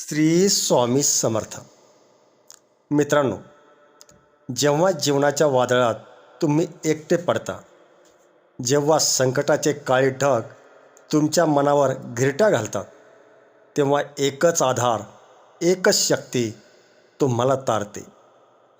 श्री स्वामी समर्थ. मित्रांनो जेव्हा जीवनाच्या वादळात तुम्ही एकटे पडता जेव्हा संकटाचे काळे ढग तुमच्या मनावर घिरट्या घालतात तेव्हा एकच आधार एकच शक्ती तुम्हाला तारते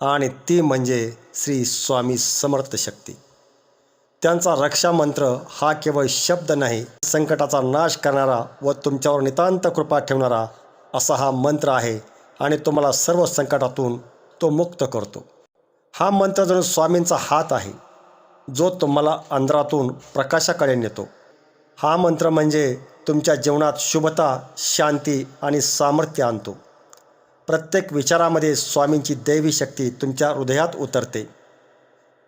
आणि ती म्हणजे श्री स्वामी समर्थ शक्ती. त्यांचा रक्षामंत्र हा केवळ शब्द नाही संकटाचा नाश करणारा व तुमच्यावर नितांत कृपा ठेवणारा असा हा मंत्र आहे आणि तुम्हाला सर्व संकटातून तो मुक्त करतो. हा मंत्र जणू स्वामींचा हात आहे जो तुम्हाला अंधारातून प्रकाशाकडे नेतो. हा मंत्र म्हणजे तुमच्या जीवनात शुभता शांती आणि सामर्थ्य आणतो. प्रत्येक विचारामध्ये स्वामींची दैवी शक्ती तुमच्या हृदयात उतरते.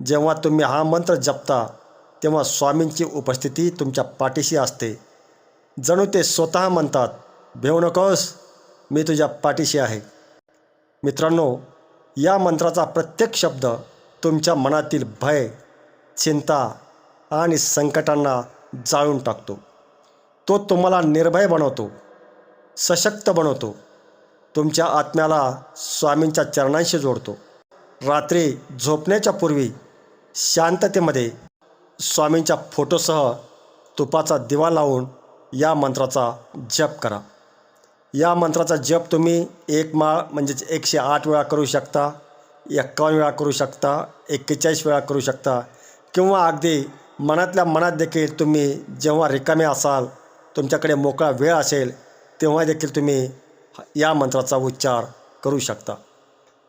जेव्हा तुम्ही हा मंत्र जपता तेव्हा स्वामींची उपस्थिती तुमच्या पाठीशी असते. जणू ते स्वतः म्हणतात भेऊ नकोस मी तुझ्या पाठीशी आहे. मित्रांनो या मंत्राचा प्रत्येक शब्द तुमच्या मनातील भय चिंता आणि संकटांना जाळून टाकतो. तो तुम्हाला निर्भय बनवतो सशक्त बनवतो. तुमच्या आत्म्याला स्वामींच्या चरणांशी जोडतो. रात्री झोपण्याच्या पूर्वी शांततेमध्ये स्वामींच्या फोटोसह तुपाचा दिवा लावून या मंत्राचा जप करा. या मंत्राचा जप तुम्ही एक माळ म्हणजेच एकशे आठ वेळा करू शकता एक्कावन्न वेळा करू शकता एक्केचाळीस वेळा करू शकता. किंवा अगदी मनातल्या मनात देखील तुम्ही जेव्हा रिकामे असाल तुमच्याकडे मोकळा वेळ असेल तेव्हा देखील तुम्ही या मंत्राचा उच्चार करू शकता.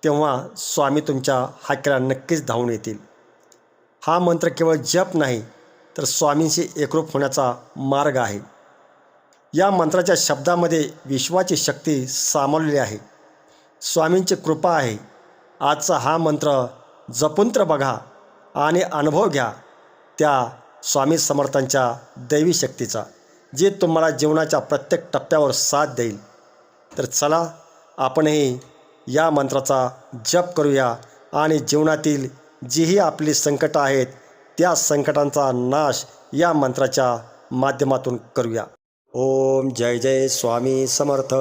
तेव्हा स्वामी तुमच्या हाकेला नक्कीच धावून येतील. हा मंत्र केवळ जप नाही तर स्वामींशी एकरूप होण्याचा मार्ग आहे. या मंत्राच्या शब्दामध्ये विश्वाची शक्ती सामावलेली आहे. स्वामींची कृपा आहे. आजचा हा मंत्र जपून बघा आणि अनुभव घ्या त्या स्वामी समर्थांच्या दैवी शक्तीचा जे तुम्हाला जीवनाच्या प्रत्येक टप्प्यावर साथ देईल. तर चला आपणही या मंत्राचा जप करूया आणि जीवनातील जीही आपली संकटं आहेत त्या संकटांचा नाश या मंत्राच्या माध्यमातून करूया. ओम जय जय स्वामी समर्थ.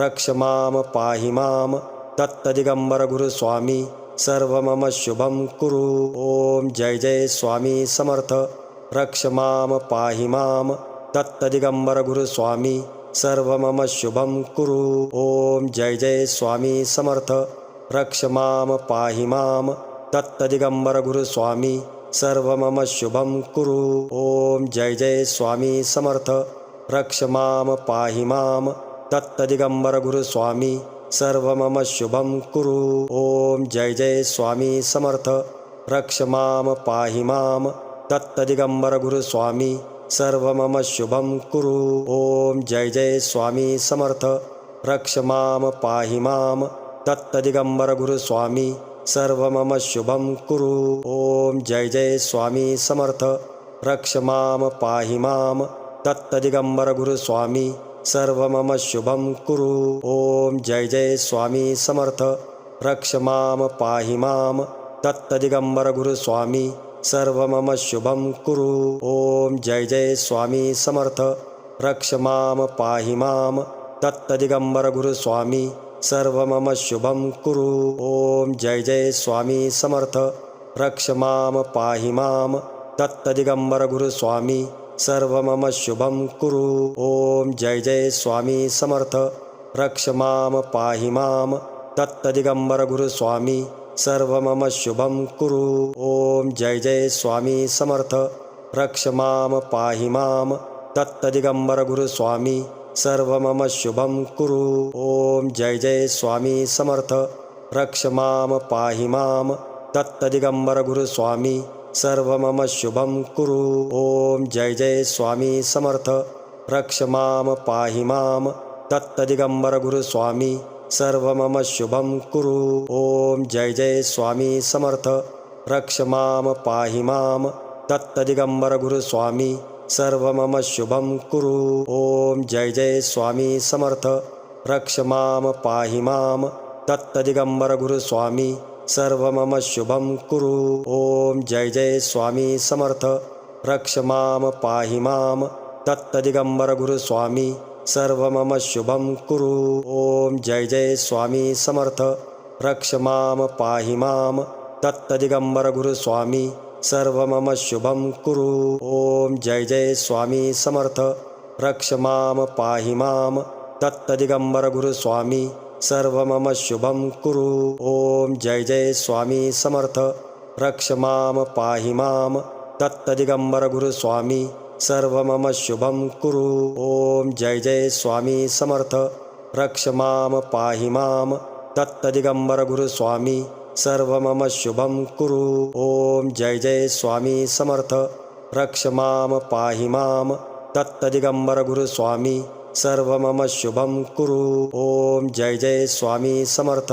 रक्ष माम पाहि माम. दत्त दिगंबर गुरु स्वामी सर्व मम शुभम कुरु. ओम जय जय स्वामी समर्थ. रक्ष माम पाहि माम. दत्त दिगंबर गुरु स्वामी सर्व मम शुभम कुरु. ओम जय जय स्वामी समर्थ. रक्ष माम पाहि माम. दत्त दिगंबर गुरु स्वामी सर्व मम शुभम कुरु. ओम जय जय स्वामी समर्थ. रक्ष माम पाहि माम। दत्त दिगंबर गुरु स्वामी सर्व मम शुभम कुरु। ओम जय जय स्वामी समर्थ। रक्ष माम पाहि माम। दत्त दिगंबर गुरु स्वामी सर्व मम शुभम कुरु। ओम जय जय स्वामी समर्थ। रक्ष माम पाहि माम। दत्त दिगंबर गुरु स्वामी सर्व मम शुभम कुरु। ओम जय जय स्वामी समर्थ। रक्ष माम पाहि माम। दत्त दिगंबर गुरु स्वामी सर्व मम शुभम कुरु। ओम जय जय स्वामी समर्थ। रक्ष माम पाहि माम। दत्त दिगंबर गुरु स्वामी सर्व मम शुभम कुरु। ओम जय जय स्वामी समर्थ। रक्ष माम पाहि माम। दत्त दिगंबर गुरु स्वामी सर्व मम शुभम कुरु। ओम जय जय स्वामी समर्थ। रक्ष माम पाहि माम। दत्त दिगंबर गुरु स्वामी सर्व मम शुभम कुरु। ओम जय जय स्वामी समर्थ। रक्ष माम पाहि माम। दत्त दिगंबर गुरु स्वामी सर्व मम शुभम कुरु। ओम जय जय स्वामी समर्थ। रक्ष माम पाहि माम। दत्त दिगंबर गुरु स्वामी सर्व मम शुभम कुरु। ओम जय जय स्वामी समर्थ। रक्ष माम पाहि माम। दत्त दिगंबर गुरु स्वामी सर्व मम शुभम कुरु। ओम जय जय स्वामी समर्थ। रक्ष माम पाहि माम। दत्त दिगंबर गुरु स्वामी सर्व मम शुभम कुरु। ओम जय जय स्वामी समर्थ। रक्ष माम पाहि माम। दत्त दिगंबर गुरु स्वामी सर्व मम शुभम कुरु। ओम जय जय स्वामी समर्थ। रक्ष माम पाहि माम। दत्त दिगंबर गुरु स्वामी सर्व मम शुभम कुरु। ओम जय जय स्वामी समर्थ। रक्ष माम पाहि माम। दत्त दिगंबर गुरु स्वामी सर्व मम शुभम कुरु। ओम जय जय स्वामी समर्थ। रक्ष माम पाहि माम। दत्तदिगंबर गुरुस्वामी सर्व मम शुभम कुरु। ओम जय जय स्वामी समर्थ। रक्ष माम पाहि माम। दत्तदिगंबर गुरुस्वामी सर्व मम शुभम कुरु। ओम जय जय स्वामी समर्थ। रक्ष माम पाहि माम। दत्तदिगंबर गुरुस्वामी सर्व मम शुभम कुरु। ओम जय जय स्वामी समर्थ। रक्ष माम पाहि माम। दत्तदिगंबर गुरुस्वामी सर्व मम शुभम कुरु। ओम जय जय स्वामी समर्थ। रक्ष माम पाहि माम। दत्तदिगंबर गुरुस्वामी सर्व मम शुभम कुरु। ओम जय जय स्वामी समर्थ।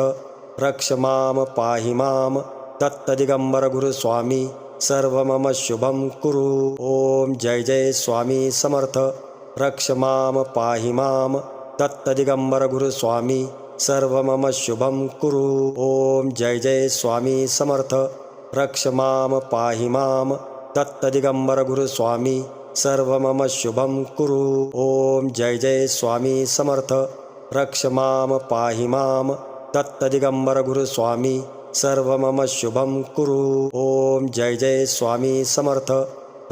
रक्ष माम पाहि माम। दत्तदिगंबर गुरुस्वामी सर्व मम शुभम कुरु। ओम जय जय स्वामी समर्थ। रक्ष माम पाहि माम। दत्तदिगंबर गुरुस्वामी सर्व मम शुभम कुरु। ओम जय जय स्वामी समर्थ। रक्ष माम पाहि माम। दत्तदिगंबर गुरु स्वामी मम शुभं कुरु। ॐ जय जय स्वामी समर्थ। रक्ष माम पाहि माम। दत्तदिगंबर गुरुस्वामी सर्व मम शुभं कुरु। ॐ जय जय स्वामी समर्थ।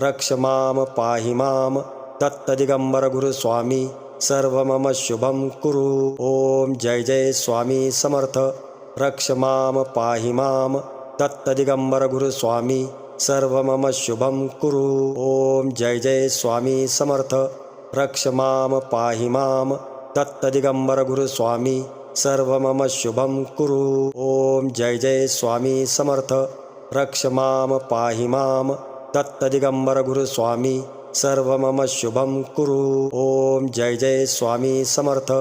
रक्ष माम पाहि माम। दत्तदिगंबर गुरुस्वामी सर्व मम शुभं कुरु। ॐ जय जय स्वामी समर्थ। रक्ष माम पाहि माम। दत्तदिगंबर गुरुस्वामी सर्व मम शुभम कुरु। ओम जय जय स्वामी समर्थ। रक्ष माम पाहि माम। दत्तदिगंबर गुरुस्वामी सर्व मम शुभम कुरु। ओम जय जय स्वामी समर्थ। रक्ष माम पाहि माम। दत्तदिगंबर गुरुस्वामी सर्व मम शुभम कुरु। ओम जय जय स्वामी समर्थ।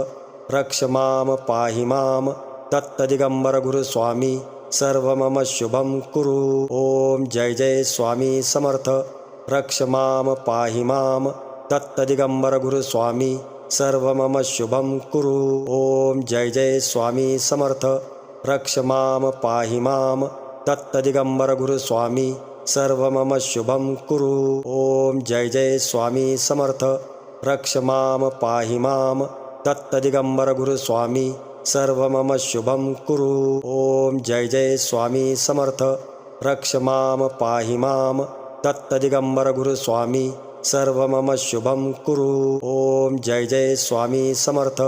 रक्ष माम पाहि माम। दत्तदिगंबर गुरुस्वामी सर्व मम शुभम कुरु। ओम जय जय स्वामी समर्थ। रक्ष माम पाहि माम। दत्तदिगंबर गुरुस्वामी सर्व मम शुभम कुरु। ओम जय जय स्वामी समर्थ। रक्ष माम पाहि माम। दत्तदिगंबर गुरुस्वामी सर्व मम शुभम कुरु। ओम जय जय स्वामी समर्थ। रक्ष माम पाहि माम। दत्तदिगंबर गुरुस्वामी सर्व मम शुभम कुरु। ओम जय जय स्वामी समर्थ। रक्ष माम पाहि माम। दत्तदिगंबर गुरुस्वामी सर्व मम शुभम कुरु। ओम जय जय स्वामी समर्थ।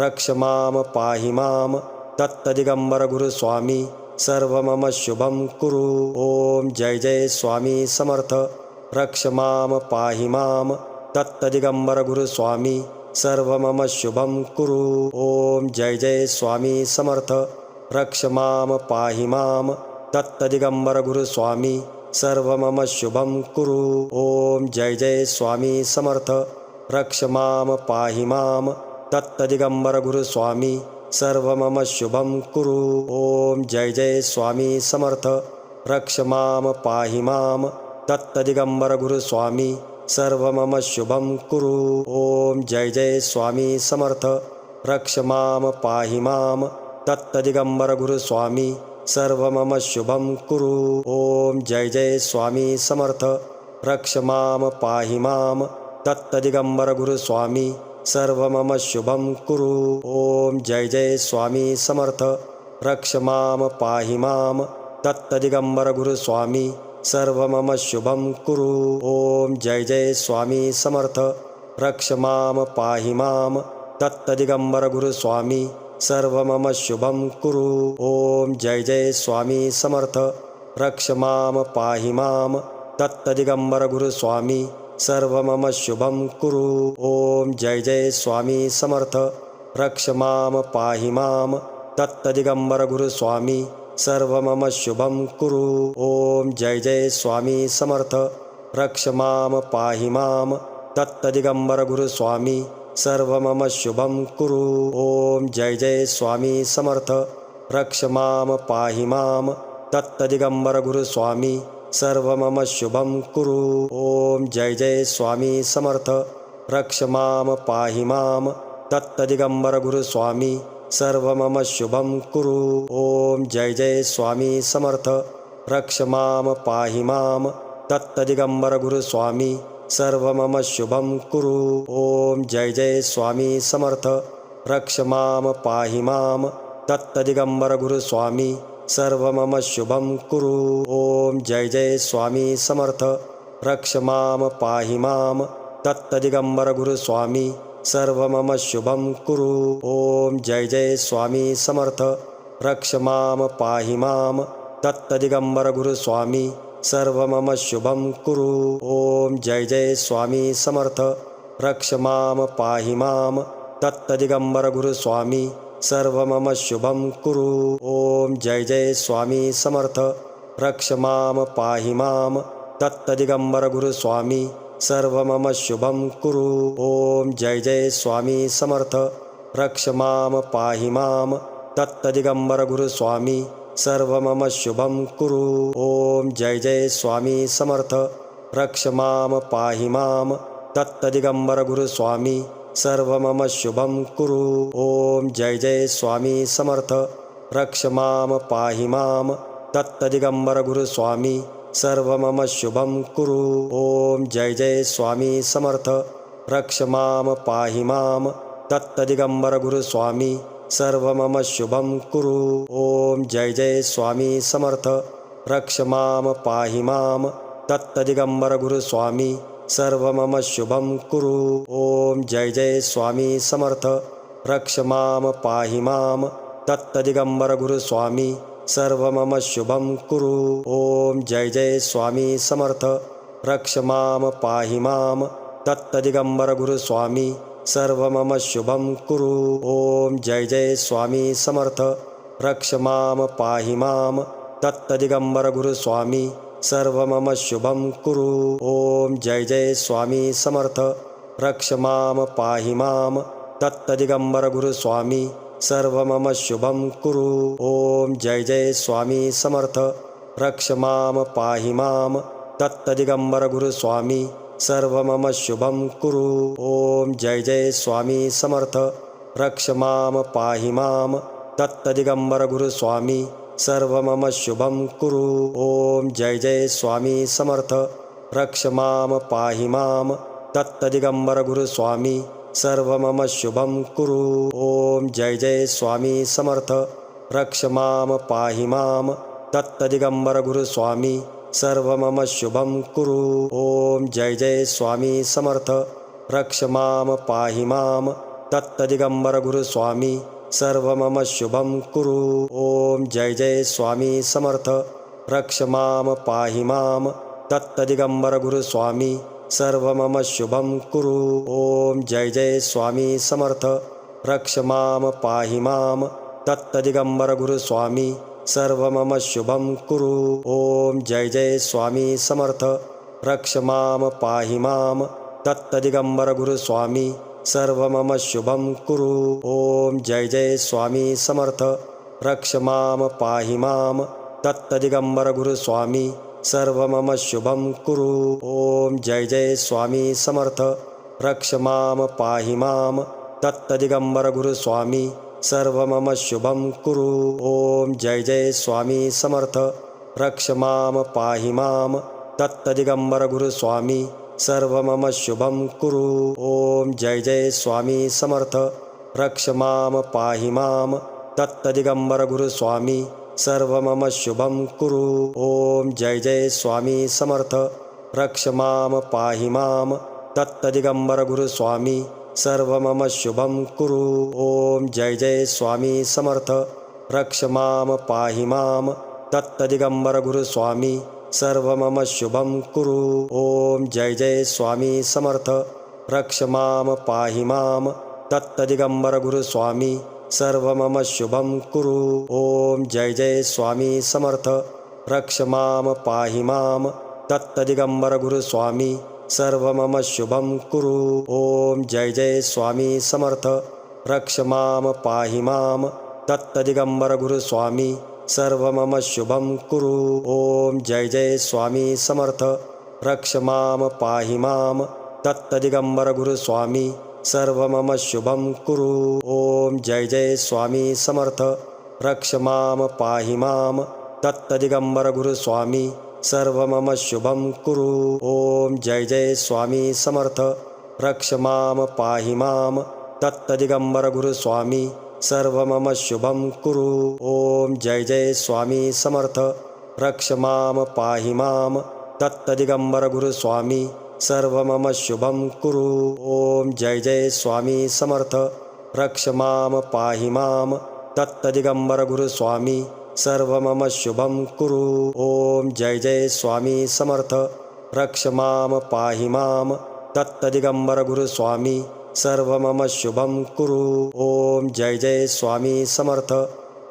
रक्ष माम पाहि माम। दत्तदिगंबर गुरुस्वामी सर्व मम शुभम कुरु। ओम जय जय स्वामी समर्थ। रक्ष माम पाहि माम। दत्तदिगंबर गुरुस्वामी सर्व मम शुभम कुरु। ओम जय जय स्वामी समर्थ। रक्ष माम पाहि माम। दत्तदिगंबर गुरुस्वामी सर्व मम शुभम कुरु। ओम जय जय स्वामी समर्थ। रक्ष माम पाहि माम। दत्तदिगंबर गुरुस्वामी सर्व मम शुभम कुरु। ओम जय जय स्वामी समर्थ। रक्ष माम पाहि माम। दत्तदिगंबर गुरुस्वामी सर्व मम शुभम कुरु। ओम जय जय स्वामी समर्थ। रक्ष माम पाहि माम। दत्तदिगंबर गुरुस्वामी सर्व मम शुभम कुरु। ओम जय जय स्वामी समर्थ। रक्ष माम पाहि माम। दत्तदिगंबर गुरुस्वामी सर्व मम शुभम कुरु। ओम जय जय स्वामी समर्थ। रक्ष माम पाहि माम। दत्तदिगंबर गुरुस्वामी सर्व मम शुभम कुरु। ओम जय जय स्वामी समर्थ। रक्ष माम पाहि माम। दत्तदिगंबर गुरुस्वामी सर्व मम शुभम कुरु। ओम जय जय स्वामी समर्थ। रक्ष माम पाहि माम। दत्तदिगंबर गुरुस्वामी सर्व मम शुभम कुरु। ओम जय जय स्वामी समर्थ। रक्ष माम पाहि माम। दत्तदिगंबर गुरुस्वामी सर्व मम शुभम कुरु। ओम जय जय स्वामी समर्थ। रक्ष माम पाहि माम। दत्तदिगंबर गुरुस्वामी सर्व मम शुभम कुरु। ओम जय जय स्वामी समर्थ। रक्ष माम पाहि माम। दत्तदिगंबर गुरुस्वामी सर्व मम शुभम कुरु। ओम जय जय स्वामी समर्थ। रक्ष माम पाहि माम। दत्तदिगंबर गुरुस्वामी सर्व मम शुभम कुरु। ओम जय जय स्वामी समर्थ। रक्ष माम पाहि माम। दत्तदिगंबर गुरुस्वामी सर्व मम शुभम कुरु। ओम जय जय स्वामी समर्थ। रक्ष माम पाहि माम। दत्तदिगम्बरगुरुस्वामी सर्व मम शुभम कुरु। ओम जय जय स्वामी समर्थ। रक्ष माम पाहि माम। दत्तदिगम्बरगुरुस्वामी सर्व मम शुभम कुरु। ओम जय जय स्वामी समर्थ। रक्ष माम पाहि माम। दत्तदिगम्बरगुरुस्वामी सर्व मम शुभम कुरु। ओम जय जय स्वामी समर्थ। रक्ष माम पाहि माम। दत्तदिगम्बरगुरुस्वामी सर्व मम शुभम कुरु। ओम जय जय स्वामी समर्थ। रक्ष माम पाहि माम। दत्तदिगम्बरगुरुस्वामी सर्व मम शुभं कुरु। ॐ जय जय स्वामी समर्थ। रक्ष माम पाहि माम। दत्तदिगम्बरगुरुस्वामी सर्व मम शुभं कुरु। ॐ जय जय स्वामी समर्थ। रक्ष माम पाहि माम। दत्तदिगम्बरगुरुस्वामी सर्व मम शुभं कुरु। ॐ जय जय स्वामी समर्थ। रक्ष माम पाहि माम। दत्तदिगम्बरगुरुस्वामी सर्व मम शुभम कुरु। ओम जय जय स्वामी समर्थ। रक्ष माम पाहि माम। दत्तदिगम्बरगुरुस्वामी सर्व मम शुभम कुरु। ओम जय जय स्वामी समर्थ। रक्ष माम पाहि माम। दत्तदिगम्बरगुरुस्वामी सर्व मम शुभम कुरु। ओम जय जय स्वामी समर्थ। रक्ष माम पाहि माम। दत्तदिगम्बरगुरुस्वामी सर्व मम शुभम कुरु। ओम जय जय स्वामी समर्थ। रक्ष माम पाहि माम। दत्तदिगम्बरगुरुस्वामी सर्व मम शुभम कुरु। ओम जय जय स्वामी समर्थ। रक्ष माम पाहि माम। दत्तदिगम्बरगुरुस्वामी सर्व मम शुभम कुरु। ओम जय जय स्वामी समर्थ। रक्ष माम पाहि माम। दत्तदिगम्बरगुरुस्वामी सर्व मम शुभम कुरु। ओम जय जय स्वामी समर्थ। रक्ष माम पाहि माम। दत्तदिगम्बरगुरुस्वामी सर्व मम शुभम कुरु। ओम जय जय स्वामी समर्थ। रक्ष माम पाहि माम। दत्तदिगम्बरगुरुस्वामी सर्व मम शुभम कुरु। ओम जय जय स्वामी समर्थ। रक्ष माम पाहि माम। दत्तदिगम्बरगुरुस्वामी सर्व मम शुभम कुरु। ओम जय जय स्वामी समर्थ। रक्ष माम पाहि माम। दत्तदिगम्बरगुरुस्वामी सर्व मम शुभम कुरु। ओम जय जय स्वामी समर्थ। रक्ष माम पाहि माम। दत्तदिगम्बरगुरुस्वामी सर्व मम शुभम कुरु। ओम जय जय स्वामी समर्थ। रक्ष माम पाहि माम। दत्तदिगम्बरगुरुस्वामी सर्व मम शुभं कुरु। ॐ जय जय स्वामी समर्थ। रक्ष माम पाहि माम। दत्तदिगम्बरगुरुस्वामी सर्व मम शुभं कुरु। ॐ जय जय स्वामी समर्थ। रक्ष माम पाहि माम। दत्तदिगम्बरगुरुस्वामी सर्व मम शुभं कुरु। ॐ जय जय स्वामी समर्थ। रक्ष माम पाहि माम। दत्तदिगम्बरगुरुस्वामी सर्व मम शुभम कुरु। ओम जय जय स्वामी समर्थ। रक्ष माम पाहि माम। दत्तदिगम्बरगुरुस्वामी सर्व मम शुभम कुरु। ओम जय जय स्वामी समर्थ। रक्ष माम पाहि माम। दत्तदिगम्बरगुरुस्वामी सर्व मम शुभम कुरु। ओम जय जय स्वामी समर्थ। रक्ष माम पाहि माम। दत्तदिगम्बरगुरुस्वामी सर्व मम शुभम कुरु। ओम जय जय स्वामी समर्थ। रक्ष माम पाहि माम। दत्तदिगम्बरगुरुस्वामी सर्व मम शुभम कुरु। ओम जय जय स्वामी समर्थ। रक्ष माम पाहि माम। दत्तदिगम्बरगुरुस्वामी सर्व मम शुभम कुरु। ओम जय जय स्वामी समर्थ। रक्ष माम पाहि माम। दत्तदिगम्बरगुरुस्वामी सर्व मम शुभम कुरु। ओम जय जय स्वामी समर्थ। रक्ष माम पाहि माम। दत्तदिगम्बरगुरुस्वामी सर्व मम शुभम कुरु। ओम जय जय स्वामी समर्थ। रक्ष माम पाहि माम। दत्तदिगम्बरगुरुस्वामी सर्व मम शुभम कुरु। ओम जय जय स्वामी समर्थ। रक्ष माम पाहि माम। दत्तदिगम्बरगुरुस्वामी सर्व मम शुभम कुरु। ओम जय जय स्वामी समर्थ। रक्ष माम पाहि माम। दत्तदिगम्बरगुरुस्वामी सर्व मम शुभम कुरु। ओम जय जय स्वामी समर्थ। रक्ष माम पाहि माम। दत्तदिगंबर गुरुस्वामी सर्व मम शुभम कुरु। ओम जय जय स्वामी समर्थ। रक्ष माम पाहि माम। दत्तदिगंबर गुरुस्वामी सर्व मम शुभं कुरु। ॐ जय जय स्वामी समर्थ। रक्ष माम पाहि माम। दत्तदिगंबर गुरुस्वामी सर्व मम शुभं कुरु। ॐ जय जय स्वामी समर्थ। रक्ष माम पाहि माम। दत्तदिगंबर गुरुस्वामी सर्व मम शुभं कुरु। ॐ जय जय स्वामी समर्थ।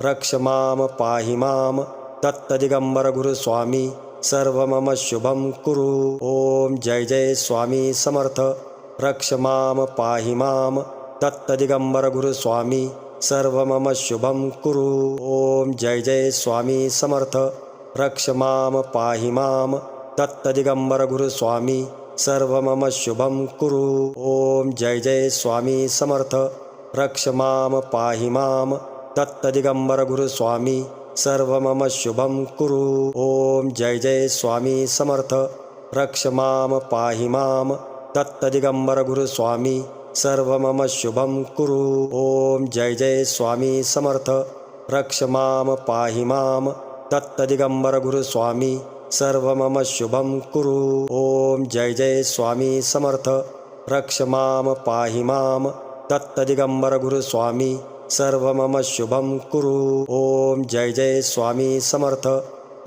रक्ष माम पाहि माम। दत्तदिगंबर गुरुस्वामी सर्व मम शुभम कुरु। ओम जय जय स्वामी समर्थ। रक्ष माम पाहि माम। दत्तदिगंबर गुरुस्वामी सर्व मम शुभम कुरु। ओम जय जय स्वामी समर्थ। रक्ष माम पाहि माम। दत्तदिगंबर गुरुस्वामी सर्व मम शुभम कुरु। ओम जय जय स्वामी समर्थ। रक्ष माम पाहि माम। दत्तदिगंबर गुरुस्वामी सर्व मम शुभम कुरु। ओम जय जय स्वामी समर्थ। रक्ष माम पाहि माम। दत्तदिगंबर गुरुस्वामी सर्व मम शुभम कुरु। ओम जय जय स्वामी समर्थ। रक्ष माम पाहि माम। दत्तदिगंबर गुरुस्वामी सर्व मम शुभम कुरु। ओम जय जय स्वामी समर्थ। रक्ष माम पाहि माम। दत्तदिगंबर गुरुस्वामी सर्व मम शुभम कुरु। ओम जय जय स्वामी समर्थ।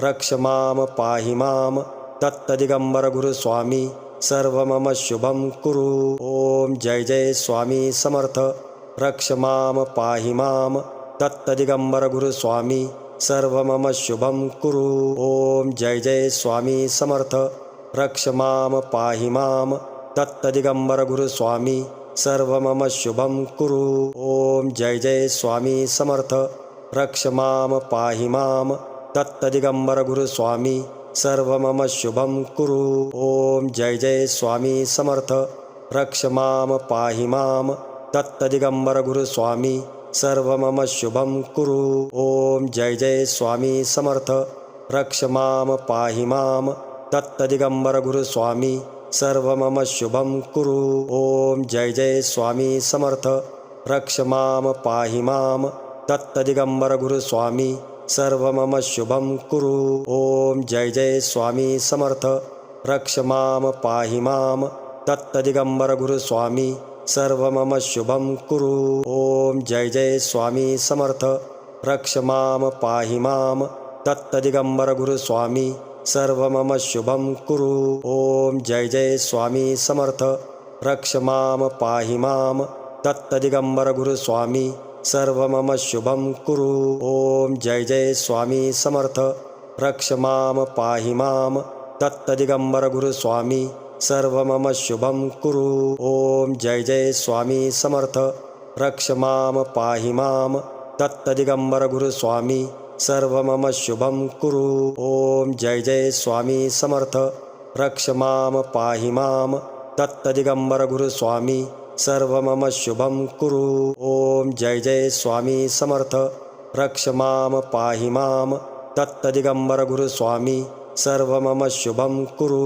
रक्ष माम पाहि माम। दत्तदिगंबर गुरुस्वामी सर्व मम शुभम कुरु। ओम जय जय स्वामी समर्थ। रक्ष माम पाहि माम। दत्तदिगंबर गुरुस्वामी सर्व मम शुभम कुरु। ओम जय जय स्वामी समर्थ। रक्ष माम पाहि माम। दत्तदिगंबर गुरुस्वामी सर्व मम शुभम कुरु। ओम जय जय स्वामी समर्थ। रक्ष माम पाहि माम। दत्तदिगंबर गुरुस्वामी सर्व मम शुभम कुरु। ओम जय जय स्वामी समर्थ। रक्ष माम पाहि माम। दत्तदिगंबर गुरुस्वामी सर्व मम शुभम कुरु। ओम जय जय स्वामी समर्थ। रक्ष माम पाहि माम। दत्तदिगंबर गुरुस्वामी सर्व मम शुभं कुरु। ॐ जय जय स्वामी समर्थ। रक्ष माम पाहि माम। दत्तदिगंबर गुरुस्वामी सर्व मम शुभं कुरु। ॐ जय जय स्वामी समर्थ। रक्ष माम पाहि माम। दत्तदिगंबर गुरुस्वामी सर्व मम शुभं कुरु। ॐ जय जय स्वामी समर्थ। रक्ष माम पाहि माम। दत्तदिगंबर गुरुस्वामी सर्व मम शुभम कुरु। ओम जय जय स्वामी समर्थ। रक्ष माम पाहि माम। दत्तदिगंबर गुरुस्वामी सर्व मम शुभम कुरु। ओम जय जय स्वामी समर्थ। रक्ष माम पाहि माम। दत्तदिगंबर गुरुस्वामी सर्व मम शुभम कुरु। ॐ जय जय स्वामी समर्थ। रक्ष माम पाहि माम। दत्तदिगंबर गुरुस्वामी सर्व मम शुभम कुरु। ओम जय जय स्वामी समर्थ। रक्ष माम पाहि माम। दत्तदिगंबर गुरुस्वामी सर्व मम शुभम कुरु। ओम जय जय स्वामी समर्थ। रक्ष माम पाहि माम। दत्तदिगंबर गुरुस्वामी सर्व मम शुभम कुरु।